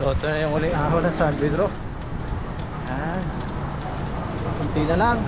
So ito na yung uling ahon ng San Pedro. Yan. Kunti na lang.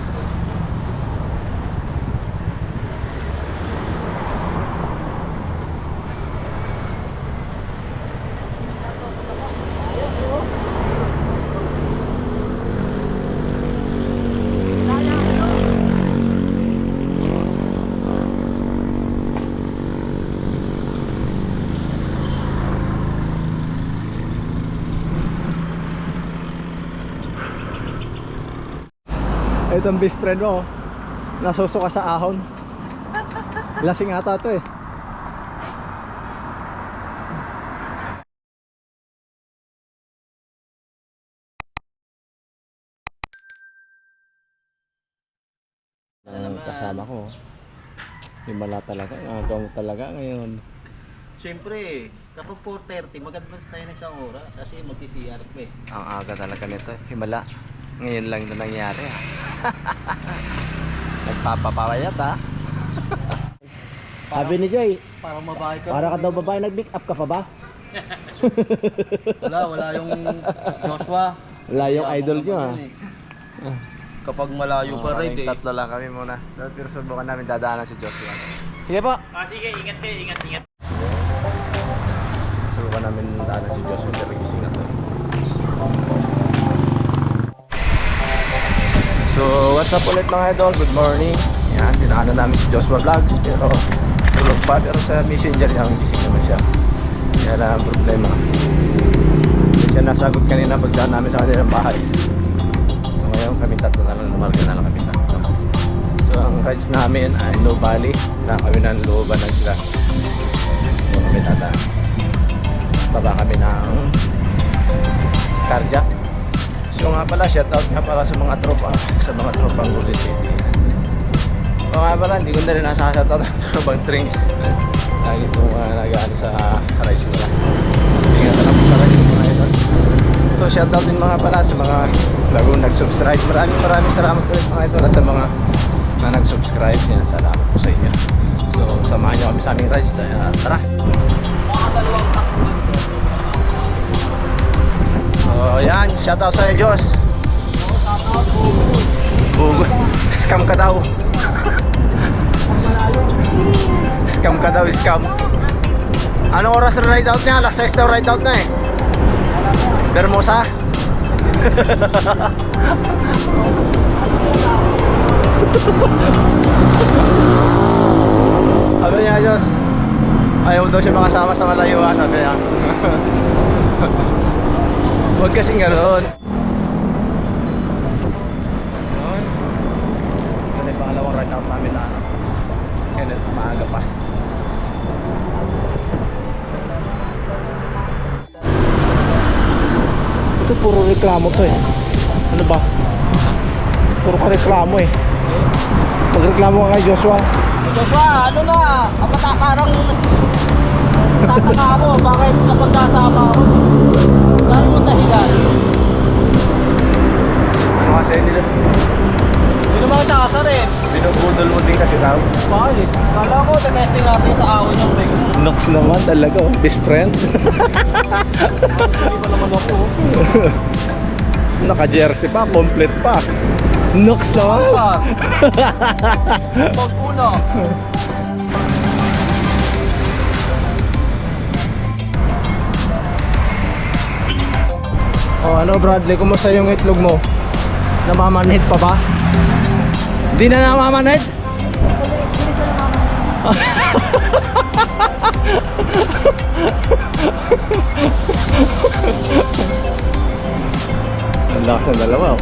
Ito ang best friend mo. oh. Nasusuka sa ahon. Lasing ata to eh. Ang kasama ko. Himala talaga. Agaw mo talaga ngayon. Siyempre, kapag 4.30, mag-advance tayo ng isang oras kasi mag-CR pa eh. Ang aga talaga nito. Himala. Ngayon lang ito nangyari ah. Nagpapapayat ah. Sabi ni Jay, Parang mabahay ka. para ka daw babae, nag-make up ka pa ba? Wala, wala yung Joshua. Wala yung Wala idol akong nyo naman eh. Kapag malayo pa rin eh. Tatlo lang kami muna. Pero subukan namin dadaanan si Joshua. Sige po. Ah, sige, ingat kayo, ingat, ingat. Subukan namin dadaanan si Joshua. What's up ulit mga idol? Good morning. Yan, dinaanan namin si Joshua Vlogs. Pero tulog pa. Pero sa messenger niya, gising naman siya. Kaya lang ang problema. Hindi siya nasagot kanina pagdaan namin sa kanilang bahay. So, ngayon kami tatlo na lang. Namarga na lang kami tatlo. So, ang rides namin ay No Valley. Na kami ng looban ng sila. So, kami tataan. Baba kami ng Karja. So nga pala, shoutout nga pala sa mga tropa, sa mga tropang Gulli City. O nga pala, hindi ko na rin nasa shoutout ng tropang Tring. Lagi po uh, nag-ano sa rice nila. Ingat na po sa rice mga idol. So shoutout din mga pala sa mga lagong nag-subscribe. Maraming maraming salamat ulit mga idol at sa mga na nag-subscribe. Yan, salamat sa inyo. So samahan nyo kami sa aming rice. Tara! So yan, shoutout sa iyo Diyos. Bugo. Scam ka daw. scam ka daw, scam. Anong oras na ride out niya? Alas 6 daw ride out na eh. Bermosa. Sabi niya Diyos. Ayaw daw siya makasama sa malayuan. Sabi niya. Huwag kasing ganoon. Yun. Na yung pangalawang ride out namin na ano. Kaya maaga pa. Ito puro reklamo to eh. Ano ba? Puro ka reklamo eh. Magreklamo ka kay Joshua. Joshua, ano na? Kapata parang tataka ako. Bakit sa pagkasama ako? Ano kasi nila? Hindi naman kita kasar eh. Binubudol mo din kasi tao. Bakit? Kala ko, testing natin sa awon ng bag. Nox naman talaga oh. Best friend. Hindi pa naman ako. Naka-jersey pa, complete pa. Nox naman. Pag uno. Oh, ano Bradley, kumusta yung itlog mo? Namamanhid pa ba? Di na namamanhid? Ang lakas ng dalawa oh.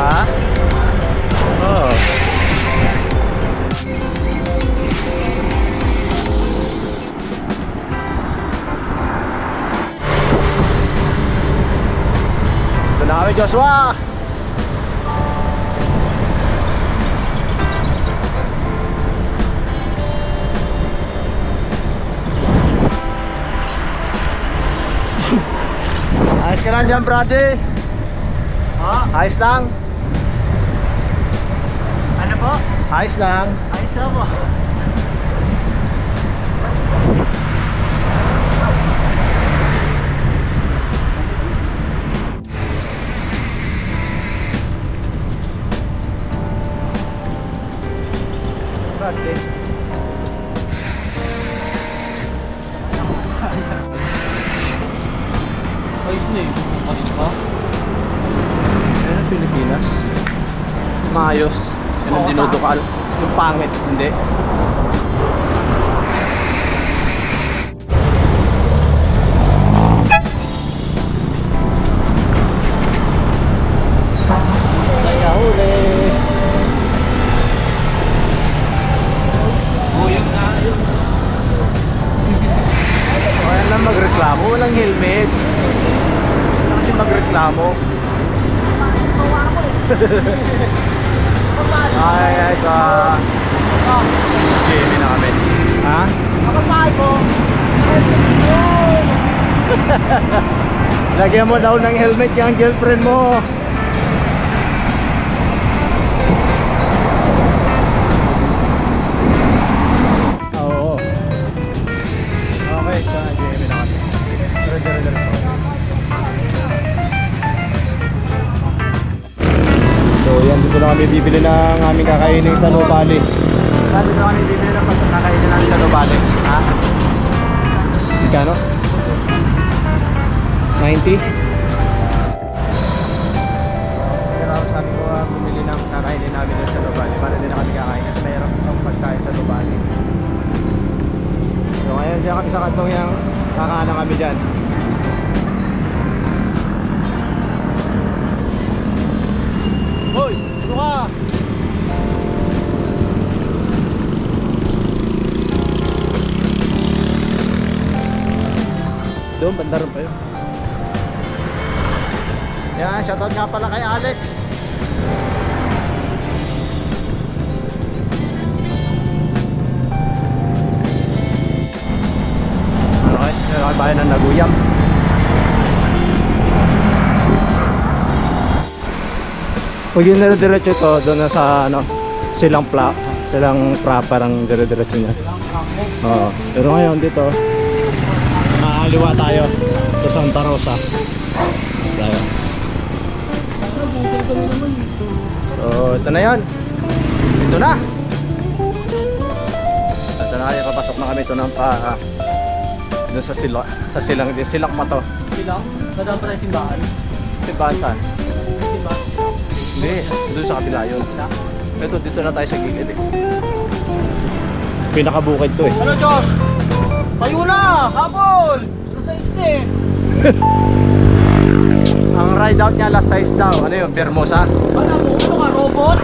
Ha? Oh. Kami Joshua Ayos ka lang dyan brother Ha? Ayos lang Ano po? Ayos lang. Ayos na Bakit? Ayos na eh. Ayos pa. Yan ang Pilipinas. Maayos. Yan ang dinudukal. Yung pangit, hindi. Magreklamo. ay, ay, ka. Jimmy na kami. Ha? Kapatay ko. Lagyan mo daw ng helmet yung girlfriend mo. Kami bibili ng aming kakainin sa Nubali. Dito kami bibili ng kakainin namin sa Nubali? Ha? Magkano? 90? Pero sabi ko uh, bumili ng kakainin namin sa Lubali para hindi na kami kakain kasi mayroon pagkain sa Lubali. So ngayon dyan kami sa kantong yung kakaana kami dyan. Rin pa yun. Yan, shoutout nga pala kay Alex. Okay, okay, bayan ng Naguyam. Pag yun dire-diretso to, doon sa ano, silang pla, silang proper ang dire-diretso niya. Oo. Pero ngayon dito, Nakakaliwa tayo sa Santa Rosa. Tayo. So, ito na yan. Ito na. Ito na kaya papasok na kami ito ng pa doon sa sila sa silang din silak pa to. Silang? Nadaan pa tayo simbahan. Simbahan saan? Simbahan. Hindi, doon sa kabila yun. Ito dito na tayo sa gilid eh. Pinakabukid to eh. Ano, Josh? Tayo na! Habol! Iste? Ang ride out niya last size daw. Ano yun? Bermosa? Wala mo, ano ka, robot?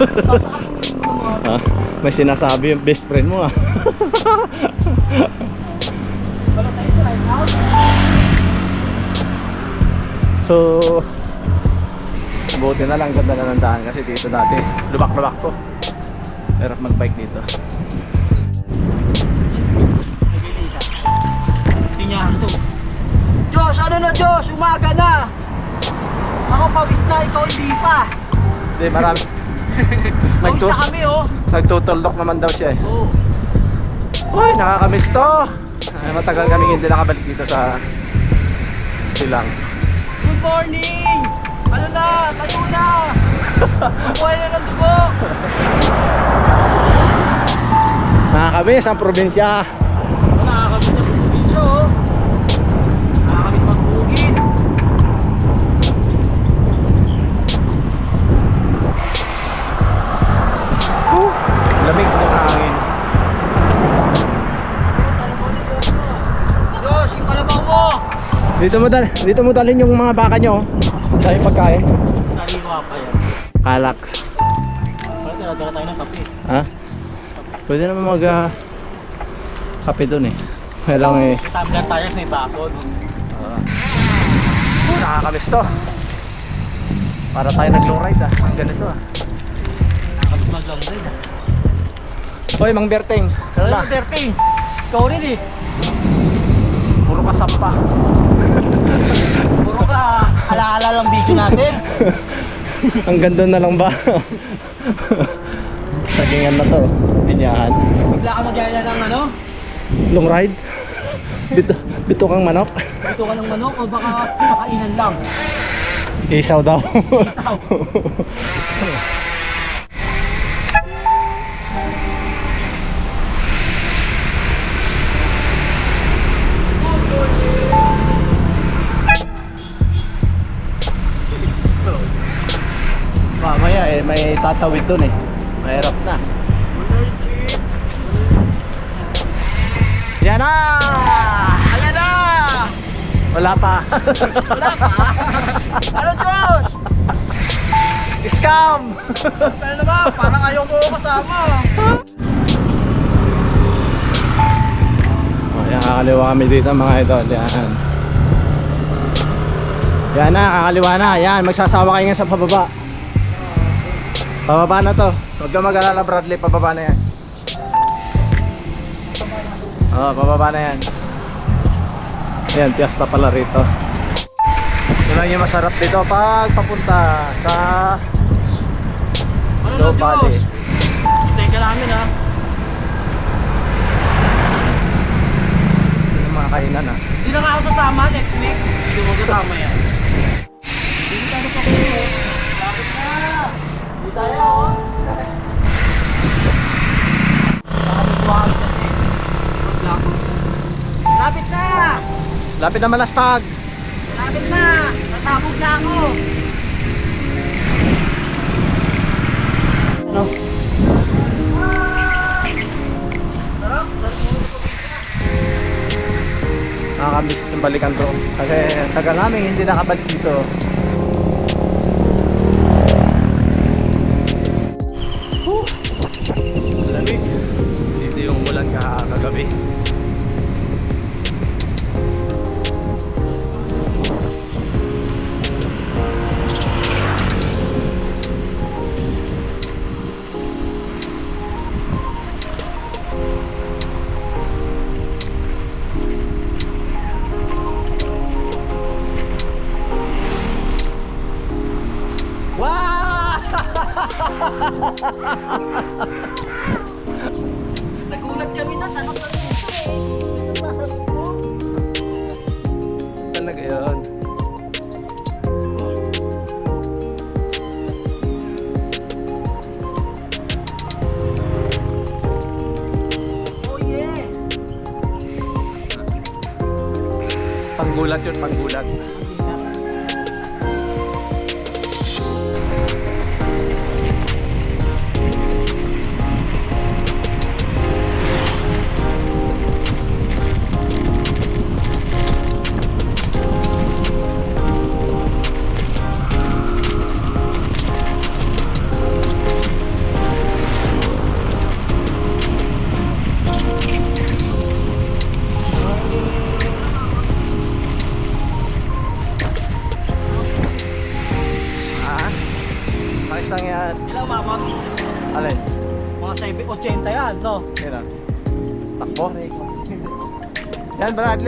Ha? May sinasabi yung best friend mo ah. Wala tayo sa ride out? So, buti na lang ganda na ng daan kasi dito dati lubak-lubak to. Hirap mag-bike dito. Tinyahan to. Josh, ano na Josh? Umaga na! Ako pawis na, ikaw hindi pa. Hindi, marami. Pawis Nagtu na kami oh. nagtutulok naman daw siya eh. Oo. Uy, nakakamiss to! Ay, matagal kami hindi nakabalik dito sa silang. Good morning! Ano na? Tayo na! Buhay na ng dugo! Nakakamiss ang probinsya. Lamig ng hangin. Dito mo, dal dito mo dalhin yung mga baka nyo. Sa yung pagkain. Naliwa pa yan. Kalax. Parang tinadala tayo ng kape. Ha? Pwede naman mag ah, kape dun eh. Kailang eh. May tumbler tayo, may bakod. Uh, nakakamiss to. Para tayo nag-low ride ah. Ang ganito ah. Nakakabis mag-long ride ah. Hoy, Mang Berting. Ano Ano yung Derping? Ikaw rin eh. Puro ka sampa. Puro ka alaala lang video natin. Ang ganda na lang ba? saging ano to, binyahan. Bigla ka magyaya ng ano? Long ride? Bito, bito kang manok? Ito ka ng manok o baka kakainan lang? Isaw daw. Isaw. May tatawid dun eh. Mahirap na. Yan na! Ayan na! Wala pa. Wala pa? ano Diyos? Scam! Ano naman? Parang ayaw mo kasama. Oh, yan, kakaliwa kami dito mga idol. Yan. Yan na, kakaliwa na. Yan, magsasawa kayo nga sa pababa. Pababa na to. Huwag ka mag-alala Bradley, pababa na yan. Oo, oh, pababa na yan. Yan, piyesta pala rito. Ito lang yung masarap dito pag papunta sa Ano Low na Valley. Hintayin ka namin ha. Yung mga kainan ah. Hindi na nga ako sasama next week. Hindi mo kasama yan. Lapit na! Lapit na malaspag. Lapit na! Natapos na ako! Ano? Nakakamiss yung balikan to. Kasi tagal namin hindi nakabalik dito.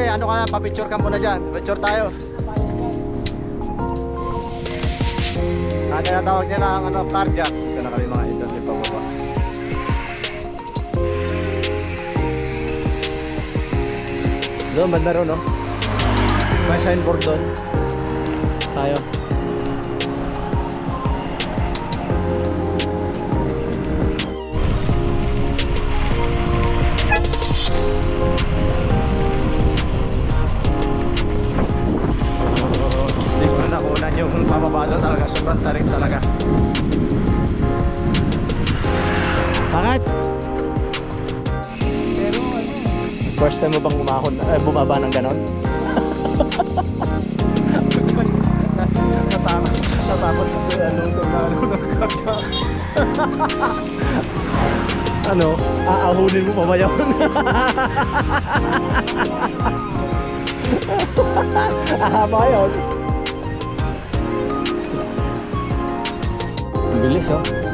Ano ka na, papicture ka muna dyan. Picture tayo. Ah, tinatawag niya na ang ano, cardiac. Ito na kami mga idol, yung pababa. Doon, banda ron, no? May signboard doon. Tayo. First time mo bang umahon, eh, bumaba ng ganon? Natakot. Natakot kasi ano, tornado ng kaka. ano, aahunin mo pa ba yun? Ahaba yun. Ang bilis oh.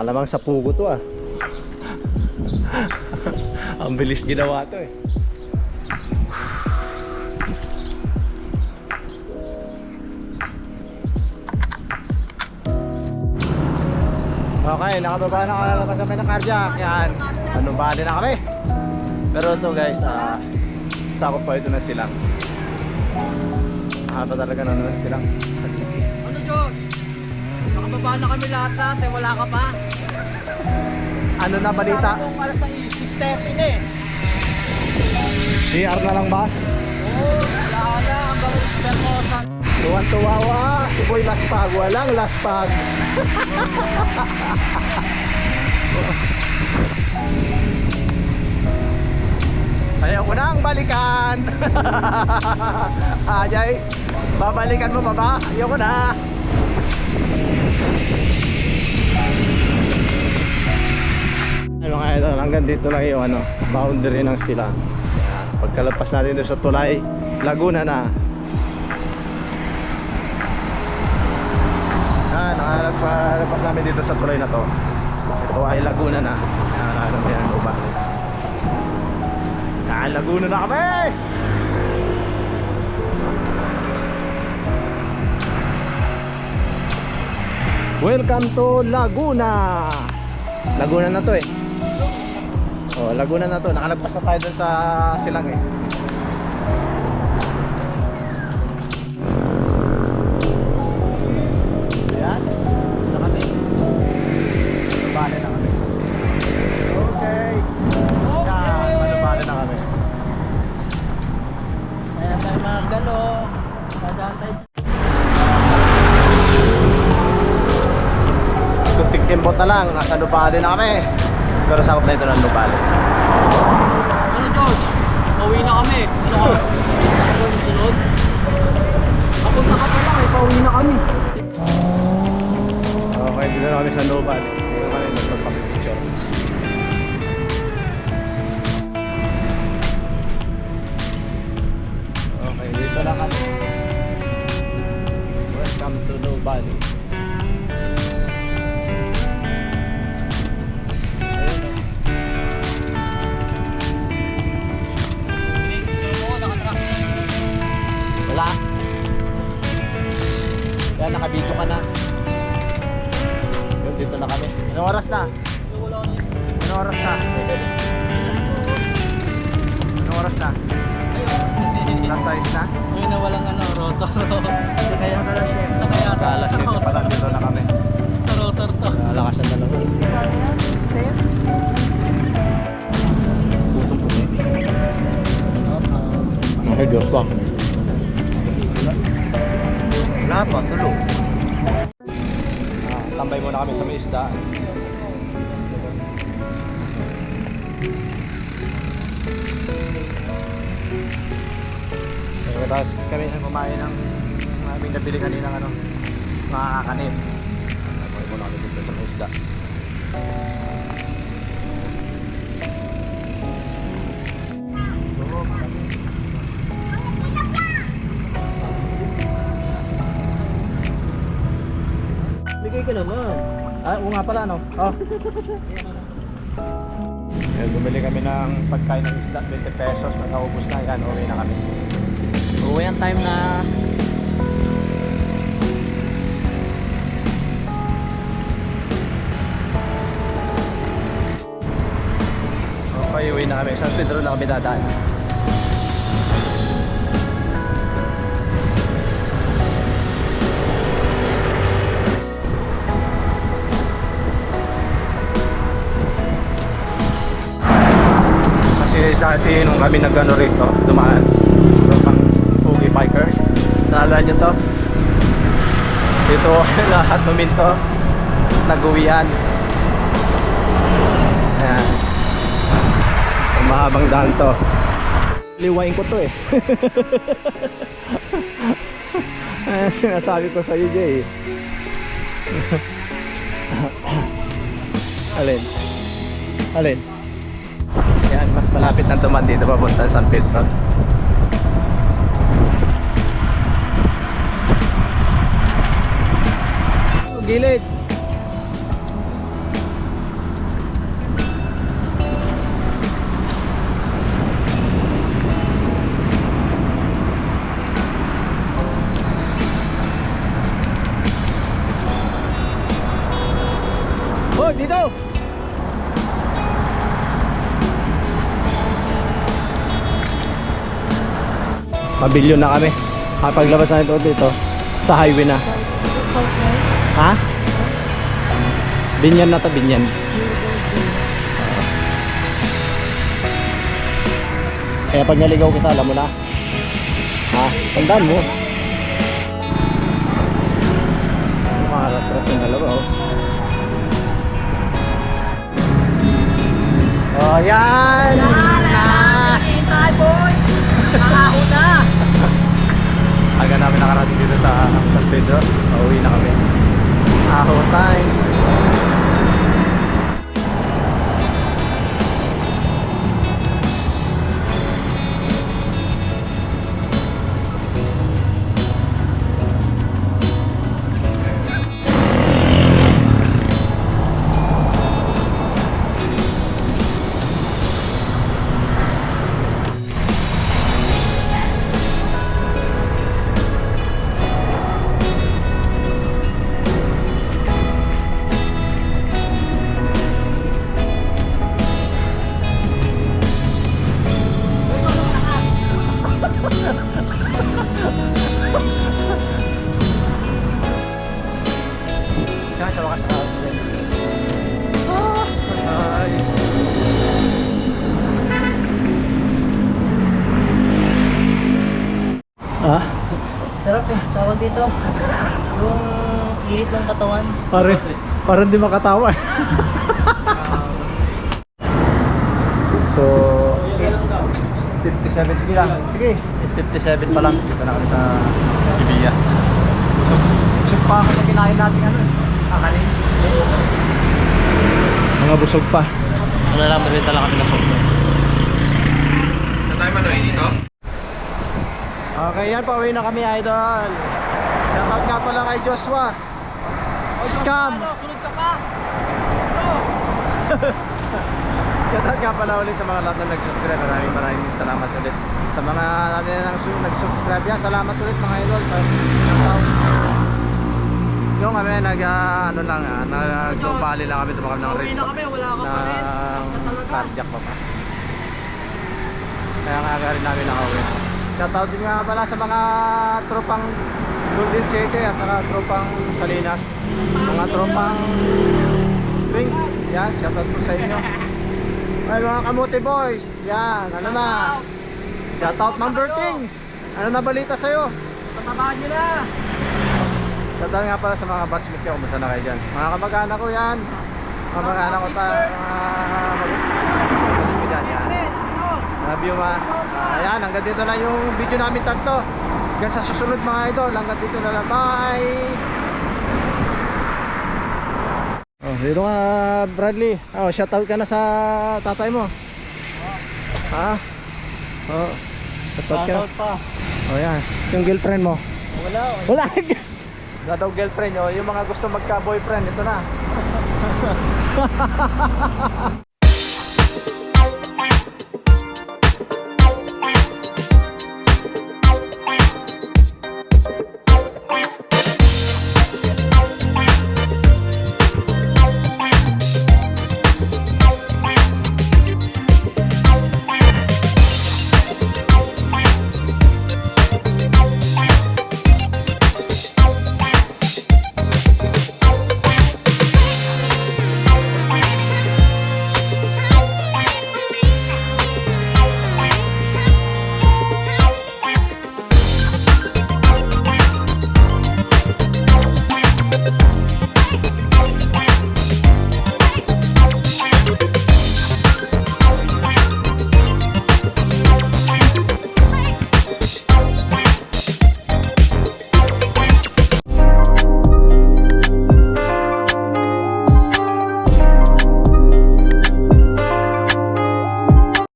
Alamang sa pugo to ah. Ang bilis ginawa to eh. Okay, nakababa na kalabas kami ng cardiac. Yan. Ano bali na kami. Pero ito guys, ah, sakop pa ito na silang. Mahaba talaga na silang. Ano, Diyos? Nakababa na kami lahat lahat eh, wala ka pa. Ano na balita? Alas 6, 6.30 na eh. CR na lang ba? Oo, wala na. Tuwan tuwawa. Si Boy Laspag. Walang Laspag. Ayaw ko nang balikan. Ajay, babalikan mo pa ba? Ayaw ko na. Ano nga ito, hanggang dito lang yung ano, boundary ng sila. Yan. Pagkalapas natin doon sa tulay, Laguna na. Ah, nakalagpas namin dito sa tulay na to. Ito ay Laguna na. Yan, ano mo yan, uba. Yan, Laguna na kami! Welcome to Laguna! Laguna na to eh. Oh, Laguna na to. Nakalagpas na tayo dun sa silang eh. Yan. Na kami. Bale na kami. Okay. Yan. Manubale na kami. Kaya tayo mga galo. Dadaan tayo sa... Kunting kimbot na lang. Nasa Nubale na kami. Pero sakop na ito ng Nubale. Size na? Ngayon na walang ano, rotor. Kaya na lang siya. Kaya Alas 7 pa lang dito na kami. rotor to. Nalakasan na lang. Ay, Diyos ba? Wala pa, tulo. Ah, tambay muna kami sa may isda. Kami nang kumain ng aming nabili kanina ng ano, mga kakanin. Tambay muna kami dito sa isda. Bigay ka naman. Ah, oo nga pala, no? Oh. Yan, bumili kami ng pagkain ng isda, 20 pesos, nakaubos na yan, uwi na kami. Uwi ang time na Okay, uwi na kami. San Pedro na kami dadaan. Dati nung kami nagano rito, dumaan. Naalala nyo to? Dito lahat huminto. Nag-uwian. Ayan. Ang mahabang daan to. Liwain ko to eh. Ayan, sinasabi ko sa iyo, Jay. Alin? Alin? Yan, mas malapit na duman dito papunta sa San Pedro. gilid. Oh, dito! Mabilyon na kami. Kapaglabas na ito dito sa highway na. Okay. Ha? Binyan na to, binyan. Kaya pag naligaw kita, alam mo na. Ha? Tandaan mo. Makaratrat yung dalawa, oh. Oh, yan! Na! Aga namin nakarating dito sa San Pedro. Pauwi na kami. Ah, Sarap eh, tawag dito. Yung init ng katawan. pare, parang di makatawa. so, 57 sige lang. Sige, 57 pa lang. Dito na kami sa Ibiya. Busog, busog pa ako sa kinain natin ano. Akanin. Mga busog pa. Wala lang, malita lang kami na soft drinks. Okay, yan pauwi na kami idol. Shoutout nga pala kay Joshua. Scam! Sunod ka pa! Shoutout nga pala ulit sa mga lahat na nag-subscribe. Maraming maraming salamat ulit. Sa mga natin na nag-subscribe yan, salamat ulit mga idol. Sa shoutout. Yung kami nag ah, ano lang ah, nag-bali lang kami tumakam ng na kami, wala ka pa rin. ng cardiac pa pa. Kaya nga rin namin nakauwi. Shoutout din nga pala sa mga tropang Golden City at saka tropang Salinas. Mga tropang Drink. Yan, shoutout po sa inyo. Ay mga kamuti boys. Yan, ano na. Shoutout Ma'am Berting. Ano na balita sa'yo? Tatamaan nyo na! Shoutout nga pala sa mga batchmates ko. Kumusta na kayo dyan? Mga kamag-anak ko yan. Mga kamag-anak ko ta. Mga ko dyan yan. Love you ma. Ayan, hanggang dito na yung video namin tatlo. Hanggang sa susunod mga idol. Hanggang dito na lang. Bye! Oh, dito ka Bradley. Oh, shoutout ka na sa tatay mo. Ha? Oh. Shoutout ka na. Shoutout pa. Oh, yan. Yung girlfriend mo. Wala, Wala. Wala daw girlfriend. Oh. Yung mga gusto magka-boyfriend, ito na.